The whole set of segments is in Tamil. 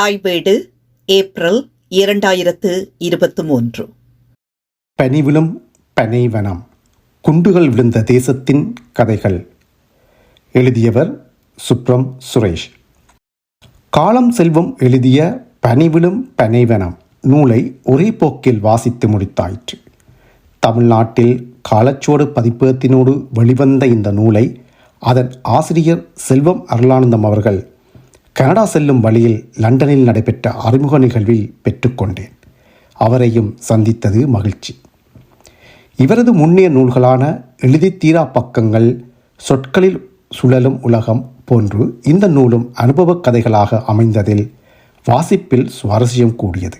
தாய்வேடு ஏப்ரல் இரண்டாயிரத்து இருபத்து மூன்று பனிவிலும் பனைவனம் குண்டுகள் விழுந்த தேசத்தின் கதைகள். எழுதியவர் சுப்ரம் சுரேஷ். காலம் செல்வம் எழுதிய பனிவிலும் பனைவனம் நூலை ஒரே போக்கில் வாசித்து முடித்தாயிற்று. தமிழ்நாட்டில் காலச்சோடு பதிப்பகத்தினோடு வெளிவந்த இந்த நூலை அதன் ஆசிரியர் செல்வம் அருளானந்தம் அவர்கள் கனடா செல்லும் வழியில் லண்டனில் நடைபெற்ற அறிமுக நிகழ்வில் பெற்றுக்கொண்டேன். அவரையும் சந்தித்தது மகிழ்ச்சி. இவரது முன்னிய நூல்களான எழுதித்தீரா பக்கங்கள் சொற்களில் சுழலும் உலகம் போன்று இந்த நூலும் அனுபவக் கதைகளாக அமைந்ததில் வாசிப்பில் சுவாரஸ்யம் கூடியது.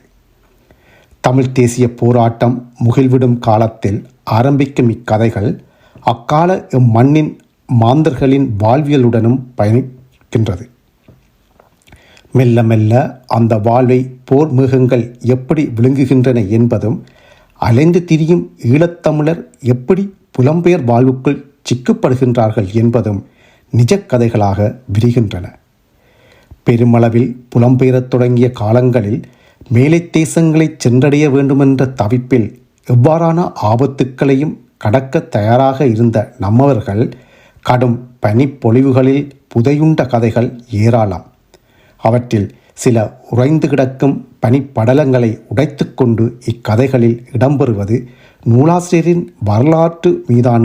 தமிழ் தேசிய போராட்டம் முகில்விடும் காலத்தில் ஆரம்பிக்கும் இக்கதைகள் அக்கால இம்மண்ணின் மாந்தர்களின் வாழ்வியலுடனும் பயணிக்கின்றது. மெல்ல மெல்ல அந்த வாழ்வை போர் மிருகங்கள் எப்படி விழுங்குகின்றன என்பதும் அலைந்து திரியும் ஈழத்தமிழர் எப்படி புலம்பெயர் வாழ்வுக்குள் சிக்கப்படுகின்றார்கள் என்பதும் நிஜக்கதைகளாக விரிகின்றன. பெருமளவில் புலம்பெயரத் தொடங்கிய காலங்களில் மேலை தேசங்களை சென்றடைய வேண்டுமென்ற தவிப்பில் எவ்வாறான ஆபத்துக்களையும் கடக்க தயாராக இருந்த நம்மவர்கள் கடும் பனிப்பொழிவுகளில் புதையுண்ட கதைகள் ஏராளம். அவற்றில் சில உறைந்து கிடக்கும் பனிப்படலங்களை உடைத்துக்கொண்டு இக்கதைகளில் இடம்பெறுவது நூலாசிரியரின் வரலாற்று மீதான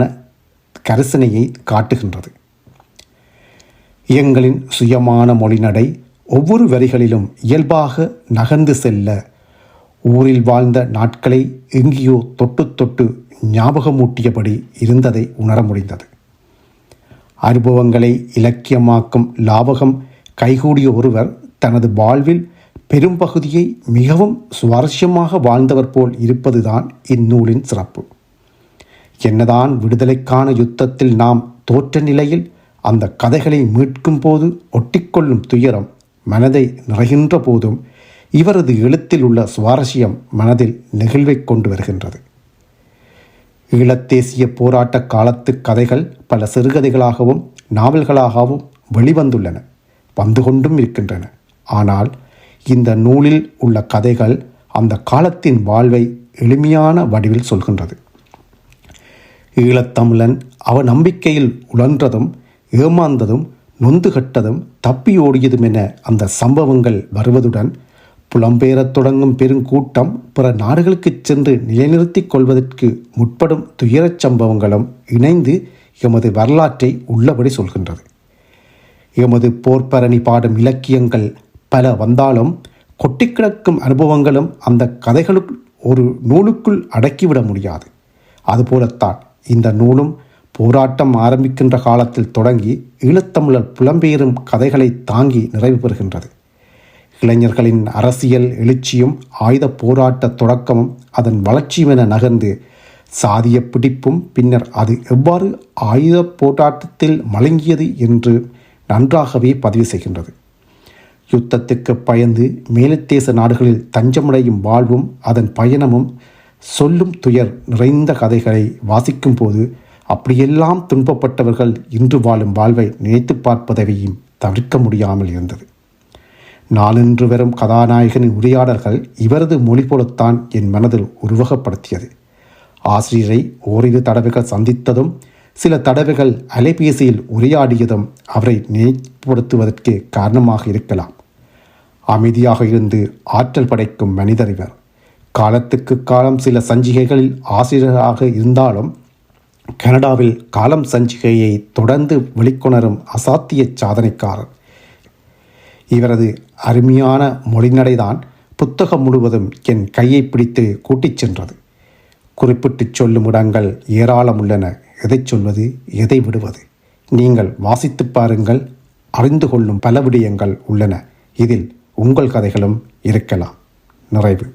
கரிசனையை காட்டுகின்றது. இயங்களின் சுயமான மொழிநடை ஒவ்வொரு வரிகளிலும் இயல்பாக நகர்ந்து செல்ல ஊரில் வாழ்ந்த நாட்களை எங்கேயோ தொட்டு தொட்டு ஞாபகமூட்டியபடி இருந்ததை உணர முடிந்தது. அனுபவங்களை இலக்கியமாக்கும் லாபகம் கைகூடிய ஒருவர் தனது வாழ்வில் பெரும்பகுதியை மிகவும் சுவாரஸ்யமாக வாழ்ந்தவர் போல் இருப்பதுதான் இந்நூலின் சிறப்பு. என்னதான் விடுதலைக்கான யுத்தத்தில் நாம் தோற்ற நிலையில் அந்த கதைகளை மீட்கும் போது ஒட்டிக்கொள்ளும் துயரம் மனதை நிறைகின்ற போதும் இவரது எழுத்தில் உள்ள சுவாரஸ்யம் மனதில் நெகிழ்வை கொண்டு வருகின்றது. ஈழத்தேசிய போராட்ட காலத்து கதைகள் பல சிறுகதைகளாகவும் நாவல்களாகவும் வெளிவந்துள்ளன. வந்து கொண்டும் இருக்கின்றன. ஆனால் இந்த நூலில் உள்ள கதைகள் அந்த காலத்தின் வாழ்வை எளிமையான வடிவில் சொல்கின்றது. ஈழத்தமிழன் அவ நம்பிக்கையில் உழன்றதும் ஏமாந்ததும் நொந்து கட்டதும் தப்பி ஓடியதும் என அந்த சம்பவங்கள் வருவதுடன் புலம்பெயரத் தொடங்கும் பெருங்கூட்டம் பிற நாடுகளுக்குச் சென்று நிலைநிறுத்திக் கொள்வதற்கு முற்படும் துயரச் சம்பவங்களும் இணைந்து எமது வரலாற்றை உள்ளபடி சொல்கின்றது. எமது போர்ப்பரணி பாடும் இலக்கியங்கள் பல வந்தாலும் கொட்டிக்கிடக்கும் அனுபவங்களும் அந்த கதைகளுக்கு ஒரு நூலுக்குள் அடக்கிவிட முடியாது. அதுபோலத்தான் இந்த நூலும் போராட்டம் ஆரம்பிக்கின்ற காலத்தில் தொடங்கி ஈழத்தமிழர் புலம்பெயரும் கதைகளை தாங்கி நிறைவு பெறுகின்றது. இளைஞர்களின் அரசியல் எழுச்சியும் ஆயுத போராட்ட தொடக்கமும் அதன் வளர்ச்சியும் என நகர்ந்து சாதிய பிடிப்பும் பின்னர் அது எவ்வாறு ஆயுத போராட்டத்தில் மலங்கியது என்று நன்றாகவே பதிவு செய்கின்றது. யுத்தத்துக்கு பயந்து மேலத்தேச நாடுகளில் தஞ்சமடையும் வாழ்வும் அதன் பயணமும் சொல்லும் துயர் நிறைந்த கதைகளை வாசிக்கும் போது அப்படியெல்லாம் துன்பப்பட்டவர்கள் இன்று வாழும் வாழ்வை நினைத்து பார்ப்பதையும் தவிர்க்க முடியாமல் இருந்தது. நாளென்று வரும் கதாநாயகனின் உரையாடல்கள் இவரது மொழி போலத்தான் என் மனதில் உருவகப்படுத்தியது. ஆசிரியரை ஓரிரு தடவைகள் சந்தித்ததும் சில தடவைகள் அலைபேசியில் உரையாடியதும் அவரை நினைப்படுத்துவதற்கு காரணமாக இருக்கலாம். அமைதியாக இருந்து ஆற்றல் படைக்கும் மனிதர் இவர். காலத்துக்கு காலம் சில சஞ்சிகைகளில் ஆசிரியராக இருந்தாலும் கனடாவில் காலம் சஞ்சிகையை தொடர்ந்து வெளிக்கொணரும் அசாத்திய சாதனைக்காரர். இவரது அருமையான மொழிநடைதான் புத்தகம் முழுவதும் என் கையை பிடித்து கூட்டிச் சென்றது. குறிப்பிட்டுச் சொல்லும் இடங்கள் ஏராளம் உள்ளன எதை சொல்வது எதை விடுவது? நீங்கள் வாசித்துப் பாருங்கள் அறிந்து கொள்ளும் பல விடயங்கள் உள்ளன. இதில் உங்கள் கதைகளும் இருக்கலாம். நிறைவு.